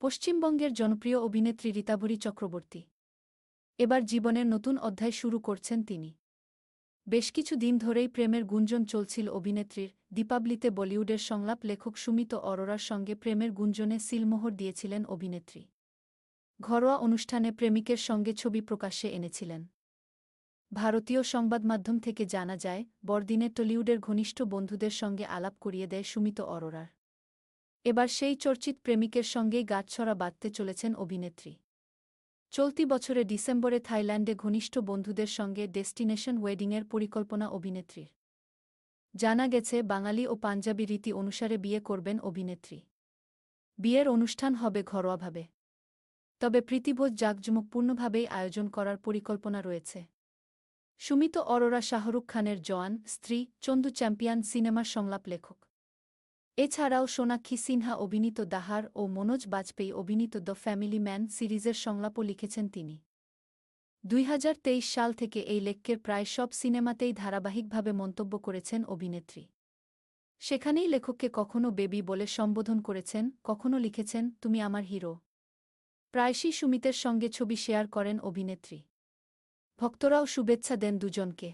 পশ্চিমবঙ্গের জনপ্রিয় অভিনেত্রী রীতাভরী চক্রবর্তী। এবার জীবনের নতুন অধ্যায় শুরু করছেন তিনি। বেশ কিছু দিন ধরেই প্রেমের গুঞ্জন চলছিল অভিনেত্রীর। দীপাবলিতে বলিউডের সংলাপ লেখক সুমিত অরোরার সঙ্গে প্রেমের গুঞ্জনে সিলমোহর দিয়েছিলেন অভিনেত্রী। ঘরোয়া অনুষ্ঠানে প্রেমিকের সঙ্গে ছবি প্রকাশ্যে এনেছিলেন। ভারতীয় সংবাদমাধ্যম থেকে জানা যায় বরদিনে টলিউডের ঘনিষ্ঠ বন্ধুদের সঙ্গে আলাপ করিয়ে দেয় সুমিত অরোরার। এবার সেই চর্চিত প্রেমিকের সঙ্গেই গাছছড়া বাঁধতে চলেছেন অভিনেত্রী। চলতি বছরে ডিসেম্বরে থাইল্যান্ডে ঘনিষ্ঠ বন্ধুদের সঙ্গে ডেস্টিনেশন ওয়েডিংয়ের পরিকল্পনা অভিনেত্রীর। জানা গেছে, বাঙালি ও পাঞ্জাবি রীতি অনুসারে বিয়ে করবেন অভিনেত্রী। বিয়ের অনুষ্ঠান হবে ঘরোয়াভাবে। তবে প্রীতিভোজ জাঁকজমকপূর্ণভাবেই আয়োজন করার পরিকল্পনা রয়েছে। সুমিত অরোরা শাহরুখ খানের জওয়ান, স্ত্রী, চন্দু চ্যাম্পিয়ন সিনেমার সংলাপ লেখক। এছাড়াও সোনাক্ষী সিনহা অভিনীত দাহার ও মনোজ বাজপেয়ী অভিনীত দ্য ফ্যামিলি ম্যান সিরিজের সংলাপও লিখেছেন তিনি। দুই হাজার তেইশ সাল থেকে এই লেখ্যের প্রায় সব সিনেমাতেই ধারাবাহিকভাবে মন্তব্য করেছেন অভিনেত্রী। সেখানেই লেখককে কখনো বেবি বলে সম্বোধন করেছেন, কখনো লিখেছেন, তুমি আমার হিরো। প্রায়শই সুমিতের সঙ্গে ছবি শেয়ার করেন অভিনেত্রী। ভক্তরাও শুভেচ্ছা দেন দুজনকে।